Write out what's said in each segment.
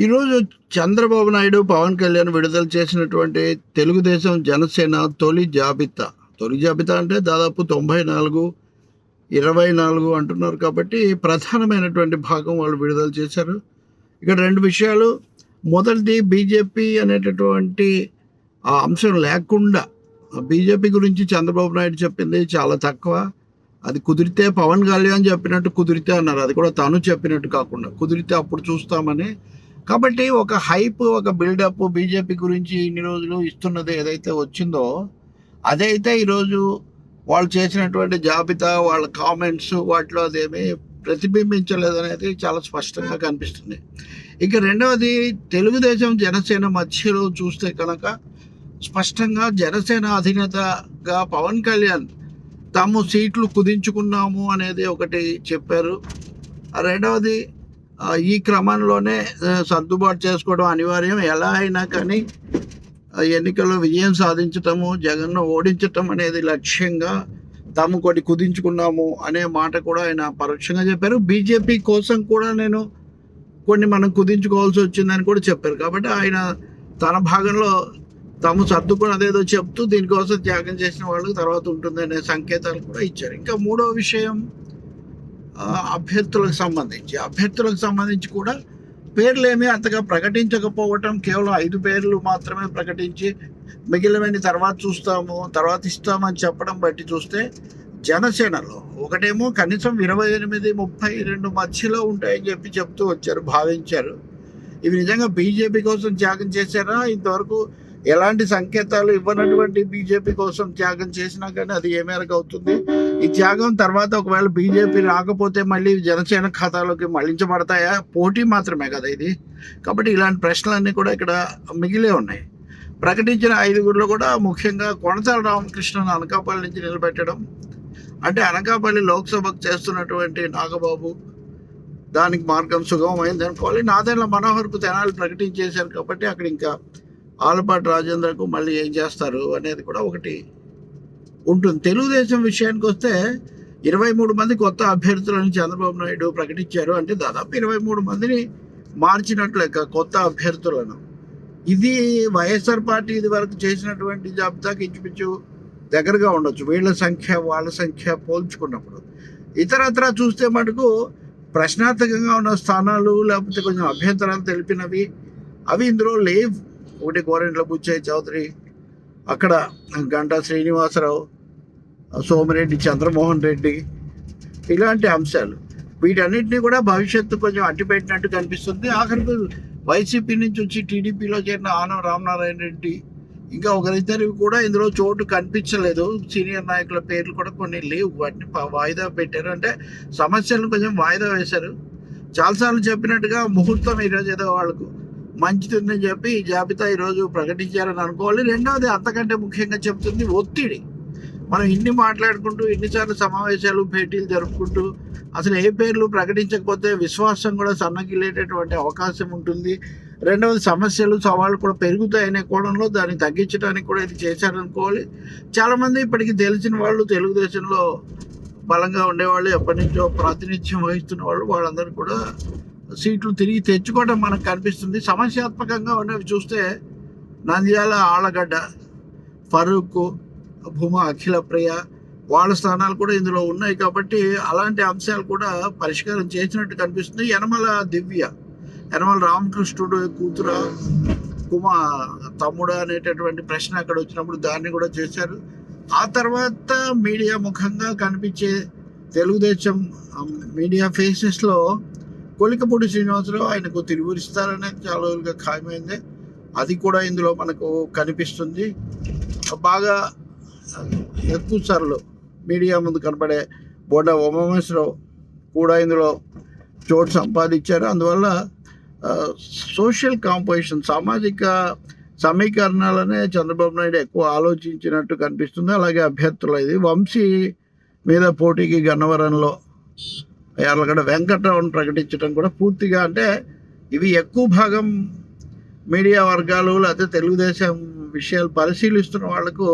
ఈరోజు చంద్రబాబు నాయుడు పవన్ కళ్యాణ్ విడుదల చేసినటువంటి తెలుగుదేశం జనసేన తొలి జాబితా. తొలి జాబితా అంటే దాదాపు తొంభై నాలుగు ఇరవై నాలుగు అంటున్నారు కాబట్టి ప్రధానమైనటువంటి భాగం వాళ్ళు విడుదల చేశారు. ఇక్కడ రెండు విషయాలు. మొదటిది బీజేపీ అనేటటువంటి ఆ అంశం లేకుండా బీజేపీ గురించి చంద్రబాబు నాయుడు చెప్పింది చాలా తక్కువ. అది కుదిరితే పవన్ కళ్యాణ్ చెప్పినట్టు కుదిరితే అన్నారు. అది కూడా తను చెప్పినట్టు కాకుండా కుదిరితే అప్పుడు చూస్తామని కాబట్టి ఒక హైప్ ఒక బిల్డప్ బీజేపీ గురించి ఇన్ని రోజులు ఇస్తున్నది ఏదైతే వచ్చిందో అదైతే ఈరోజు వాళ్ళు చేసినటువంటి జాబితా వాళ్ళ కామెంట్స్ వాటిలో అదేమీ ప్రతిబింబించలేదనేది చాలా స్పష్టంగా కనిపిస్తుంది. ఇక రెండవది తెలుగుదేశం జనసేన మధ్యలో చూస్తే కనుక స్పష్టంగా జనసేన అధినేతగా పవన్ కళ్యాణ్ తాము సీట్లు కుదించుకున్నాము అనేది ఒకటి చెప్పారు. రెండవది ఈ క్రమంలోనే సర్దుబాటు చేసుకోవడం అనివార్యం. ఎలా అయినా కానీ ఆ, ఎన్నికల్లో విజయం సాధించటము జగన్ను ఓడించటం అనేది లక్ష్యంగా తాము కొన్ని కుదించుకున్నాము అనే మాట కూడా ఆయన పరోక్షంగా చెప్పారు. బీజేపీ కోసం కూడా నేను కొన్ని మనం కుదించుకోవాల్సి వచ్చిందని కూడా చెప్పారు. కాబట్టి ఆయన తన భాగంలో తాము సర్దుకున్నదేదో చెప్తూ దీనికోసం త్యాగం చేసిన వాళ్ళకి తర్వాత ఉంటుందనే సంకేతాలు కూడా ఇచ్చారు. ఇంకా మూడో విషయం అభ్యర్థులకు సంబంధించి. అభ్యర్థులకు సంబంధించి కూడా పేర్లు ఏమీ అంతగా ప్రకటించకపోవటం కేవలం ఐదు పేర్లు మాత్రమే ప్రకటించి మిగిలినవన్నీ తర్వాత చూస్తాము తర్వాత ఇస్తామని చెప్పడం బట్టి చూస్తే జనసేనలో ఒకటేమో కనీసం ఇరవై ఎనిమిది ముప్పై రెండు మధ్యలో ఉంటాయని చెప్పి చెప్తూ వచ్చారు భావించారు. ఇవి నిజంగా బీజేపీ కోసం త్యాగం చేశారా? ఇంతవరకు ఎలాంటి సంకేతాలు ఇవ్వనటువంటి బీజేపీ కోసం త్యాగం చేసినా కానీ అది ఏ మేరకు అవుతుంది? ఈ త్యాగం తర్వాత ఒకవేళ బీజేపీ రాకపోతే మళ్ళీ జనసేన ఖాతాలోకి మళ్ళించబడతాయా? పోటీ మాత్రమే కదా ఇది. కాబట్టి ఇలాంటి ప్రశ్నలన్నీ కూడా ఇక్కడ మిగిలే ఉన్నాయి. ప్రకటించిన ఐదుగురులో కూడా ముఖ్యంగా కొనసాల రామకృష్ణను అనకాపల్లి నుంచి నిలబెట్టడం అంటే అనకాపల్లి లోక్సభకు చేస్తున్నటువంటి నాగబాబు దానికి మార్గం సుగమమైంది అనుకోవాలి. నాదేళ్ళ మనోహర్కు తెనాలి ప్రకటించేశారు కాబట్టి అక్కడ ఇంకా ఆలపాటి రాజేంద్రకు మళ్ళీ ఏం చేస్తారు అనేది కూడా ఒకటి ఉంటుంది. తెలుగుదేశం విషయానికి వస్తే ఇరవై మూడు మంది కొత్త అభ్యర్థులను చంద్రబాబు నాయుడు ప్రకటించారు. అంటే దాదాపు ఇరవై మూడు మందిని మార్చినట్లు లెక్క కొత్త అభ్యర్థులను. ఇది వైఎస్ఆర్ పార్టీ ఇది వరకు చేసినటువంటి జాబితాకి ఇంచుమించు దగ్గరగా ఉండొచ్చు. వీళ్ళ సంఖ్య వాళ్ళ సంఖ్య పోల్చుకున్నప్పుడు. ఇతరత్ర చూస్తే మటుకు ప్రశ్నార్థకంగా ఉన్న స్థానాలు లేకపోతే కొంచెం అభ్యంతరాలు తెలిపినవి అవి ఇందులో లేవు. ఒకటి గోరెంట్ల బుచ్చయ్య చౌదరి అక్కడ గంటా శ్రీనివాసరావు సోమిరెడ్డి చంద్రమోహన్ రెడ్డి ఇలాంటి అంశాలు. వీటన్నిటిని కూడా భవిష్యత్తు కొంచెం అట్టిపెట్టినట్టు కనిపిస్తుంది. ఆఖరికి వైసీపీ నుంచి వచ్చి టీడీపీలో చేరిన ఆనం రామనారాయణ రెడ్డి ఇంకా ఒకరిద్దరికి కూడా ఇందులో చోటు కనిపించలేదు. సీనియర్ నాయకుల పేర్లు కూడా కొన్ని లేవు. వాటిని వాయిదా పెట్టారు. అంటే సమస్యలను కొంచెం వాయిదా వేశారు. చాలాసార్లు చెప్పినట్టుగా ముహూర్తం ఈరోజు ఏదో వాళ్ళకు మంచిదని చెప్పి ఈ జాబితా ఈరోజు ప్రకటించారని అనుకోవాలి. రెండవది అంతకంటే ముఖ్యంగా చెప్తుంది ఒత్తిడి. మనం ఇన్ని మాట్లాడుకుంటూ ఇన్నిసార్లు సమావేశాలు భేటీలు జరుపుకుంటూ అసలు ఏ పేర్లు ప్రకటించకపోతే విశ్వాసం కూడా సన్నగిలేటటువంటి అవకాశం ఉంటుంది. రెండవది సమస్యలు సవాళ్ళు కూడా పెరుగుతాయనే కోణంలో దాన్ని తగ్గించడానికి కూడా ఇది చేశారనుకోవాలి. చాలామంది ఇప్పటికి తెలిసిన వాళ్ళు తెలుగుదేశంలో బలంగా ఉండేవాళ్ళు ఎప్పటి నుంచో ప్రాతినిధ్యం వహిస్తున్న వాళ్ళు వాళ్ళందరూ కూడా సీట్లు తిరిగి తెచ్చుకోవడం మనకు కనిపిస్తుంది. సమస్యాత్మకంగా ఉన్నవి చూస్తే నంద్యాల ఆళ్ళగడ్డ ఫరూక్ భూమా అఖిలప్రియ వాళ్ళ స్థానాలు కూడా ఇందులో ఉన్నాయి కాబట్టి అలాంటి అంశాలు కూడా పరిష్కారం చేసినట్టు కనిపిస్తుంది. యనమల దివ్య యనమల రామకృష్ణుడు కూతుర కుమా తమ్ముడు అనేటటువంటి ప్రశ్న అక్కడ వచ్చినప్పుడు దాన్ని కూడా చేశారు. ఆ తర్వాత మీడియా ముఖంగా కనిపించే తెలుగుదేశం మీడియా ఫేసెస్లో కొలికపూడి శ్రీనివాసరావు ఆయనకు తిరుగురిస్తారనేది చాలా రోజులుగా ఖాయమైంది. అది కూడా ఇందులో మనకు కనిపిస్తుంది. బాగా ఎక్కువ సార్లు మీడియా ముందు కనపడే బోడ ఉమామేశ్వరరావు కూడా ఇందులో చోటు సంపాదించారు. అందువల్ల సోషల్ కాంపోజిషన్ సామాజిక సమీకరణాలనే చంద్రబాబు నాయుడు ఎక్కువ ఆలోచించినట్టు కనిపిస్తుంది. అలాగే అభ్యర్థులు ఇది. వంశీ మీద పోటీకి గన్నవరంలో యార్లగడ్డ వెంకటరావును ప్రకటించడం కూడా పూర్తిగా అంటే ఇవి ఎక్కువ భాగం మీడియా వర్గాలు లేకపోతే తెలుగుదేశం విషయాలు పరిశీలిస్తున్న వాళ్ళకు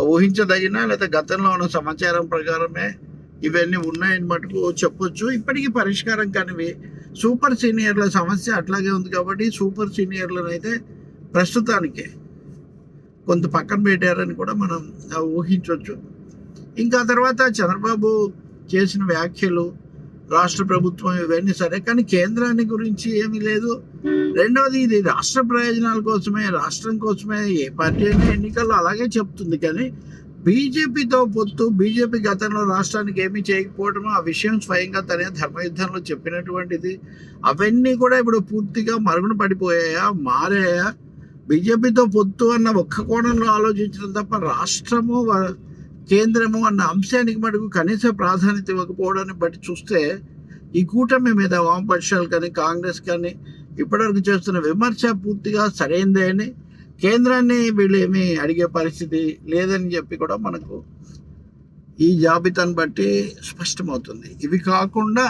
ఊహించదగిన లేదా గతంలో ఉన్న సమాచారం ప్రకారమే ఇవన్నీ ఉన్నాయని మటుకు చెప్పొచ్చు. ఇప్పటికీ పరిష్కారం కానివి సూపర్ సీనియర్ల సమస్య అట్లాగే ఉంది కాబట్టి సూపర్ సీనియర్లను అయితే ప్రస్తుతానికి కొంత పక్కన పెట్టారని కూడా మనం ఊహించవచ్చు ఇంకా తర్వాత చంద్రబాబు చేసిన వ్యాఖ్యలు రాష్ట్ర ప్రభుత్వం ఇవన్నీ సరే కానీ కేంద్రాన్ని గురించి ఏమీ లేదు. రెండవది ఇది రాష్ట్ర ప్రయోజనాల కోసమే రాష్ట్రం కోసమే ఏ పార్టీ అయినా ఎన్నికల్లో అలాగే చెప్తుంది. కానీ బీజేపీతో పొత్తు బీజేపీ గతంలో రాష్ట్రానికి ఏమీ చేయకపోవడం ఆ విషయం స్వయంగా తనే ధర్మయుద్ధంలో చెప్పినటువంటిది. అవన్నీ కూడా ఇప్పుడు పూర్తిగా మరుగున పడిపోయాయా? మారాయా? బీజేపీతో పొత్తు అన్న ఒక్క కోణంలో ఆలోచించడం తప్ప రాష్ట్రము కేంద్రము అన్న అంశానికి మటుకు కనీస ప్రాధాన్యత ఇవ్వకపోవడాన్ని బట్టి చూస్తే ఈ కూటమి మీద వామపక్షాలు కానీ కాంగ్రెస్ కానీ ఇప్పటివరకు చేస్తున్న విమర్శ పూర్తిగా సరైందే అని కేంద్రాన్ని వీళ్ళు ఏమీ అడిగే పరిస్థితి లేదని చెప్పి కూడా మనకు ఈ జాబితాను బట్టి స్పష్టమవుతుంది. ఇవి కాకుండా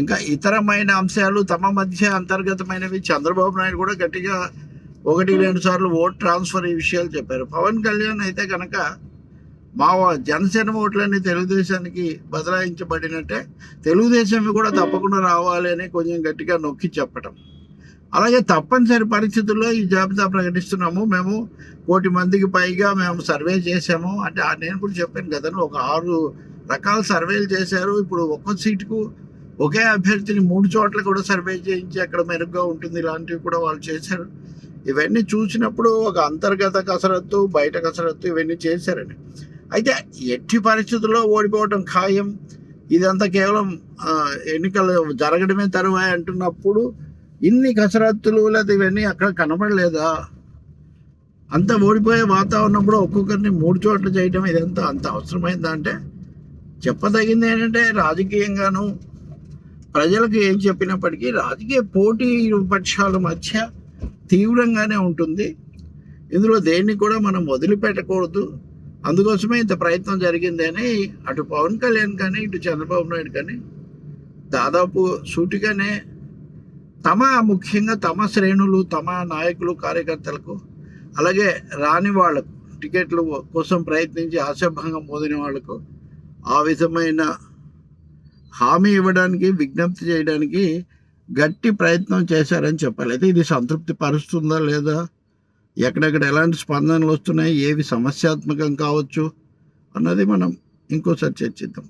ఇంకా ఇతరమైన అంశాలు తమ మధ్య అంతర్గతమైనవి చంద్రబాబు నాయుడు కూడా గట్టిగా ఒకటి రెండు సార్లు ఓట్ ట్రాన్స్ఫర్ ఈ విషయాలు చెప్పారు. పవన్ కళ్యాణ్ అయితే కనుక మా జనసేన ఓట్లన్నీ తెలుగుదేశానికి బదలాయించబడినట్టే తెలుగుదేశం కూడా తప్పకుండా రావాలి అని కొంచెం గట్టిగా నొక్కి చెప్పటం. అలాగే తప్పనిసరి పరిస్థితుల్లో ఈ జాబితా ప్రకటిస్తున్నాము. మేము కోటి మందికి పైగా మేము సర్వే చేసాము అంటే నేను కూడా చెప్పాను గతంలో ఒక ఆరు రకాల సర్వేలు చేశారు. ఇప్పుడు ఒక్కో సీటుకు ఒకే అభ్యర్థిని మూడు చోట్ల కూడా సర్వే చేయించి అక్కడ మెరుగ్గా ఉంటుంది ఇలాంటివి కూడా వాళ్ళు చేశారు. ఇవన్నీ చూసినప్పుడు ఒక అంతర్గత కసరత్తు బయట కసరత్తు ఇవన్నీ చేశారని అయితే ఎట్టి పరిస్థితుల్లో ఓడిపోవటం ఖాయం. ఇదంతా కేవలం ఎన్నికలు జరగడమే తరువాయి అంటున్నప్పుడు ఇన్ని కసరత్తులు లేదా ఇవన్నీ అక్కడ కనబడలేదా అంత ఓడిపోయే వాతావరణం కూడా ఒక్కొక్కరిని మూడు చోట్ల చేయటం ఇదంతా అంత అవసరమైందా అంటే? చెప్పదగింది ఏంటంటే రాజకీయంగాను ప్రజలకు ఏం చెప్పినప్పటికీ రాజకీయ పోటీ పక్షాల మధ్య తీవ్రంగానే ఉంటుంది. ఇందులో దేన్ని కూడా మనం వదిలిపెట్టకూడదు. అందుకోసమే ఇంత ప్రయత్నం జరిగింది అని అటు పవన్ కళ్యాణ్ కానీ ఇటు చంద్రబాబు నాయుడు కానీ దాదాపు సూటిగానే తమ ముఖ్యంగా తమ శ్రేణులు తమ నాయకులు కార్యకర్తలకు అలాగే రాని వాళ్ళకు టికెట్లు కోసం ప్రయత్నించి ఆశాభంగం పొందిన వాళ్ళకు ఆ విధమైన హామీ ఇవ్వడానికి విజ్ఞప్తి చేయడానికి గట్టి ప్రయత్నం చేశారని చెప్పాలి అయితే ఇది సంతృప్తి పరుస్తుందా లేదా? ఎక్కడెక్కడ ఎలాంటి స్పందనలు వస్తున్నాయి ఏవి సమస్యాత్మకం కావచ్చు అన్నది మనం ఇంకోసారి చర్చిద్దాం.